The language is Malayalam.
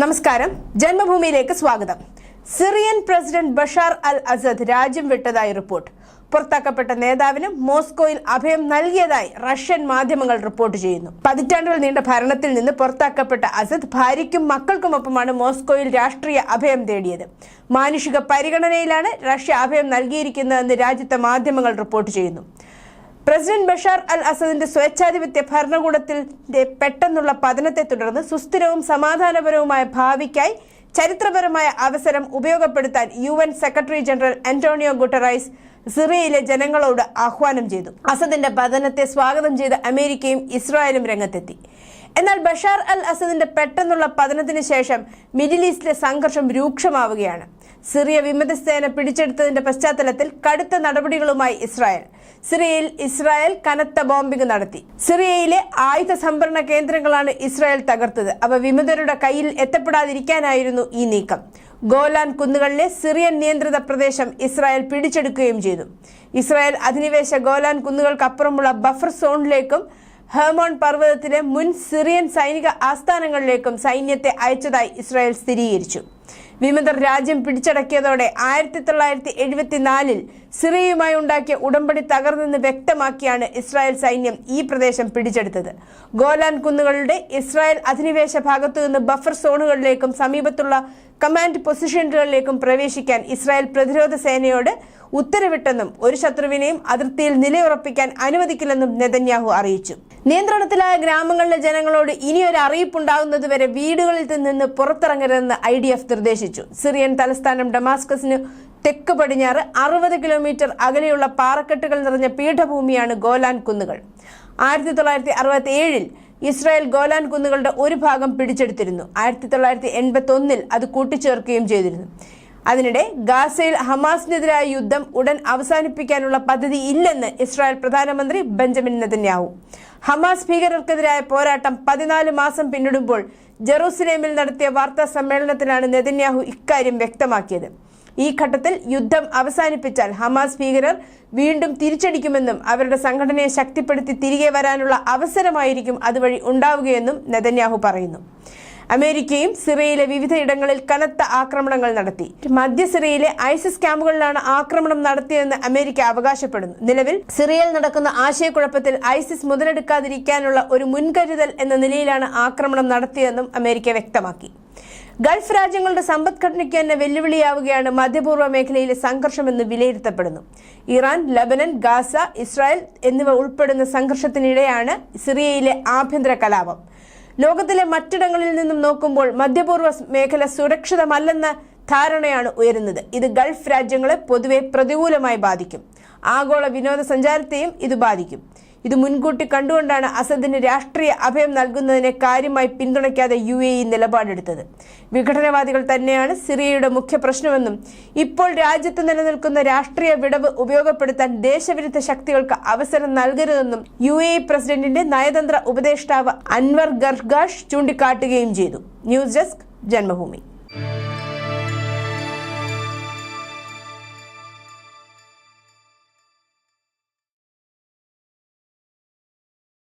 നമസ്കാരം. ജന്മഭൂമിയിലേക്ക് സ്വാഗതം. Syrian president Bashar al Assad രാജ്യം വിട്ടതായി റിപ്പോർട്ട്. പുറത്താക്കപ്പെട്ട നേതാവിന് മോസ്കോയിൽ അഭയം നൽകിയതായി റഷ്യൻ മാധ്യമങ്ങൾ റിപ്പോർട്ട് ചെയ്യുന്നു. പതിറ്റാണ്ടുകൾ നീണ്ട ഭരണത്തിൽ നിന്ന് പുറത്താക്കപ്പെട്ട അസദ് ഭാര്യയ്ക്കും മക്കൾക്കുമൊപ്പമാണ് മോസ്കോയിൽ രാഷ്ട്രീയ അഭയം തേടിയത്. മാനുഷിക പരിഗണനയിലാണ് റഷ്യ അഭയം നൽകിയിരിക്കുന്നതെന്ന് രാജ്യത്തെ മാധ്യമങ്ങൾ റിപ്പോർട്ട് ചെയ്യുന്നു. പ്രസിഡന്റ് ബഷാർ അൽ അസദിന്റെ സ്വേച്ഛാധിപത്യ ഭരണകൂടത്തിന്റെ പെട്ടെന്നുള്ള പതനത്തെ തുടർന്ന് സുസ്ഥിരവും സമാധാനപരവുമായ ഭാവിക്കായി ചരിത്രപരമായ അവസരം ഉപയോഗപ്പെടുത്താൻ U N secretary general Antonio Guterres സിറിയയിലെ ജനങ്ങളോട് ആഹ്വാനം ചെയ്തു. അസദിന്റെ പതനത്തെ സ്വാഗതം ചെയ്ത അമേരിക്കയും ഇസ്രായേലും രംഗത്തെത്തി. എന്നാൽ ബഷാർ അൽ അസദിന്റെ പെട്ടെന്നുള്ള പതനത്തിന് ശേഷം മിഡിൽ ഈസ്റ്റിലെ സംഘർഷം രൂക്ഷമാവുകയാണ്. സിറിയ വിമത സേന പിടിച്ചെടുത്തതിന്റെ പശ്ചാത്തലത്തിൽ കടുത്ത നടപടികളുമായി ഇസ്രായേൽ. സിറിയയിൽ ഇസ്രായേൽ കനത്ത ബോംബിംഗ് നടത്തി. സിറിയയിലെ ആയുധ സംഭരണ കേന്ദ്രങ്ങളാണ് ഇസ്രായേൽ തകർത്തത്. അവ വിമതരുടെ കയ്യിൽ എത്തപ്പെടാതിരിക്കാനായിരുന്നു ഈ നീക്കം. ഗോലാൻ കുന്നുകളിലെ സിറിയൻ നിയന്ത്രിത പ്രദേശം ഇസ്രായേൽ പിടിച്ചെടുക്കുകയും ചെയ്തു. ഇസ്രായേൽ അധിനിവേശ ഗോലാൻ കുന്നുകൾക്കപ്പുറമുള്ള ബഫർ സോണിലേക്കും ഹെർമോൺ പർവതത്തിലെ മുൻ സിറിയൻ സൈനിക ആസ്ഥാനങ്ങളിലേക്കും സൈന്യത്തെ അയച്ചതായി ഇസ്രായേൽ സ്ഥിരീകരിച്ചു. വിമതർ രാജ്യം പിടിച്ചടക്കിയതോടെ ആയിരത്തി തൊള്ളായിരത്തി എഴുപത്തിനാലിൽ സിറിയയുമായി ഉണ്ടാക്കിയ ഉടമ്പടി തകർന്നെന്ന് വ്യക്തമാക്കിയാണ് ഇസ്രായേൽ സൈന്യം ഈ പ്രദേശം പിടിച്ചെടുത്തത്. ഗോലാൻ കുന്നുകളുടെ ഇസ്രായേൽ അധിനിവേശ ഭാഗത്തു നിന്ന് ബഫർ സോണുകളിലേക്കും സമീപത്തുള്ള കമാൻഡ് പൊസിഷനുകളിലേക്കും പ്രവേശിക്കാൻ ഇസ്രായേൽ പ്രതിരോധ സേനയോട് ഉത്തരവിട്ടെന്നും ഒരു ശത്രുവിനെയും അതിർത്തിയിൽ നിലയുറപ്പിക്കാൻ അനുവദിക്കില്ലെന്നും നെതന്യാഹു അറിയിച്ചു. നിയന്ത്രണത്തിലായ ഗ്രാമങ്ങളിലെ ജനങ്ങളോട് ഇനിയൊരു അറിയിപ്പുണ്ടാകുന്നതുവരെ വീടുകളിൽ നിന്ന് പുറത്തിറങ്ങരുതെന്ന് ഐ ഡി എഫ് നിർദ്ദേശിച്ചു. സിറിയൻ തലസ്ഥാനം ഡമാസ്കസിന് തെക്ക് പടിഞ്ഞാറ് അറുപത് കിലോമീറ്റർ അകലെയുള്ള പാറക്കെട്ടുകൾ നിറഞ്ഞ പീഠഭൂമിയാണ് ഗോലാൻ കുന്നുകൾ. ആയിരത്തി തൊള്ളായിരത്തി അറുപത്തി ഏഴിൽ ഇസ്രായേൽ ഗോലാൻ കുന്നുകളുടെ ഒരു ഭാഗം പിടിച്ചെടുത്തിരുന്നു. ആയിരത്തി തൊള്ളായിരത്തി എൺപത്തി ഒന്നിൽ അത് കൂട്ടിച്ചേർക്കുകയും ചെയ്തിരുന്നു. അതിനിടെ ഗാസയിൽ ഹമാസിനെതിരായ യുദ്ധം ഉടൻ അവസാനിപ്പിക്കാനുള്ള പദ്ധതി ഇല്ലെന്ന് ഇസ്രായേൽ പ്രധാനമന്ത്രി ബെഞ്ചമിൻ നെതന്യാഹു. ഹമാസ് ഭീകരർക്കെതിരായ പോരാട്ടം പതിനാല് മാസം പിന്നിടുമ്പോൾ ജെറൂസലേമിൽ നടത്തിയ വാർത്താ സമ്മേളനത്തിലാണ് നെതന്യാഹു ഇക്കാര്യം വ്യക്തമാക്കിയത്. ഈ ഘട്ടത്തിൽ യുദ്ധം അവസാനിപ്പിച്ചാൽ ഹമാസ് ഭീകരർ വീണ്ടും തിരിച്ചടിക്കുമെന്നും അവരുടെ സംഘടനയെ ശക്തിപ്പെടുത്തി തിരികെ വരാനുള്ള അവസരമായിരിക്കും അതുവഴി ഉണ്ടാവുകയെന്നും നെതന്യാഹു പറയുന്നു. അമേരിക്കയും സിറിയയിലെ വിവിധയിടങ്ങളിൽ കനത്ത ആക്രമണങ്ങൾ നടത്തി. മധ്യ സിറിയയിലെ ഐസിസ് ക്യാമ്പുകളിലാണ് ആക്രമണം നടത്തിയതെന്ന് അമേരിക്ക അവകാശപ്പെടുന്നു. നിലവിൽ സിറിയയിൽ നടക്കുന്ന ആശയക്കുഴപ്പത്തിൽ ഐസിസ് മുതലെടുക്കാതിരിക്കാനുള്ള ഒരു മുൻകരുതൽ എന്ന നിലയിലാണ് ആക്രമണം നടത്തിയതെന്നും അമേരിക്ക വ്യക്തമാക്കി. ഗൾഫ് രാജ്യങ്ങളുടെ സമ്പദ്ഘടനയ്ക്ക് തന്നെ വെല്ലുവിളിയാവുകയാണ് മധ്യപൂർവ മേഖലയിലെ സംഘർഷമെന്ന് വിലയിരുത്തപ്പെടുന്നു. ഇറാൻ ലബനൻ ഗാസ ഇസ്രായേൽ എന്നിവ ഉൾപ്പെടുന്ന സംഘർഷത്തിനിടെയാണ് സിറിയയിലെ ആഭ്യന്തര കലാപം. ലോകത്തിലെ മറ്റിടങ്ങളിൽ നിന്നും നോക്കുമ്പോൾ മധ്യപൂർവ മേഖല സുരക്ഷിതമല്ലെന്ന ധാരണയാണ് ഉയരുന്നത്. ഇത് ഗൾഫ് രാജ്യങ്ങളെ പൊതുവെ പ്രതികൂലമായി ബാധിക്കും. ആഗോള വിനോദസഞ്ചാരത്തെയും ഇത് ബാധിക്കും. ഇത് മുൻകൂട്ടി കണ്ടുകൊണ്ടാണ് അസദിന് രാഷ്ട്രീയ അഭയം നൽകുന്നതിനെ കാര്യമായി പിന്തുണയ്ക്കാതെ യു എ ഇ നിലപാടെടുത്തത്. വിഘടനവാദികൾ തന്നെയാണ് സിറിയയുടെ മുഖ്യ പ്രശ്നമെന്നും ഇപ്പോൾ രാജ്യത്ത് നിലനിൽക്കുന്ന രാഷ്ട്രീയ വിടവ് ഉപയോഗപ്പെടുത്താൻ ദേശവിരുദ്ധ ശക്തികൾക്ക് അവസരം നൽകരുതെന്നും യു എ പ്രസിഡന്റിന്റെ നയതന്ത്ര ഉപദേഷ്ടാവ് അൻവർ ഗർഗാഷ് ചൂണ്ടിക്കാട്ടുകയും ചെയ്തു. News desk Janmabhumi.